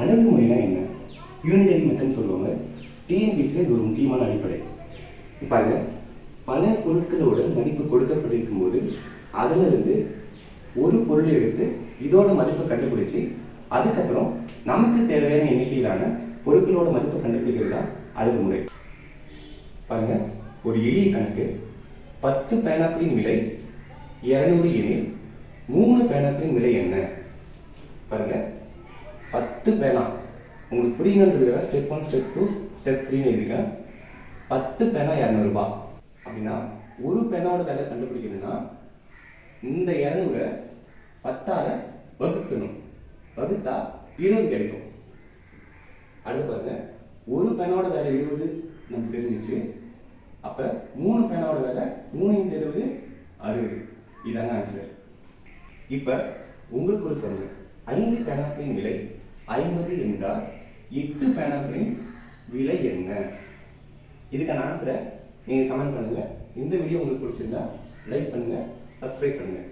அணுகுமுறைனா என்ன? யூனிடரி மெத்தட்னு சொல்லுவாங்க. டிஎன்பிசியில் இது ஒரு முக்கியமான அடிப்படை. பாருங்க. பல பொருட்களோட மதிப்பு கொடுக்கப்பட்டிருக்கும் போது அதில் இருந்து ஒரு பொருளை எடுத்து இதோட மதிப்பை கண்டுபிடிச்சு அதுக்கப்புறம் நமக்கு தேவையான எண்ணிக்கையிலான பொருட்களோட மதிப்பை கண்டுபிடிக்கிறது தான் அணுகுமுறை பாருங்க. ஒரு எளிய கணக்கு. பத்து பேனாக்களின் விலை இரநூறு எனில் மூணு பேனாக்களின் விலை என்ன? பாருங்க. பத்து பேனா. உங்களுக்கு புரியணுன்றதுக்காக step one step two step த்ரீன்னு எழுதிருக்கேன் பத்து பேனா இரநூறுபா. அப்படின்னா ஒரு பேனாவோட விலை கண்டுபிடிக்கணும்னா இந்த இரநூறை பத்தால வகுக்கணும். வகுத்தா இருபது கிடைக்கும். அடுத்து பாருங்க. ஒரு பேனாவோட விலை இருபது நமக்கு தெரிஞ்சிச்சு அப்போ மூணு பேனாவோட விலை மூணு இன்ட்டு இருபது அறுபது. இதாங்க ஆன்சர் இப்போ உங்களுக்கு ஒரு சொல்லுங்க ஐந்து பேனாக்களின் விலை ஐம்பது என்றால் எட்டு பேனாக்களின் விலை என்ன? இதுக்கான ஆன்சரை நீங்கள் கமெண்ட் பண்ணுங்கள் இந்த வீடியோ உங்களுக்கு பிடிச்சிருந்தா லைக் பண்ணுங்கள் சப்ஸ்கிரைப் பண்ணுங்கள்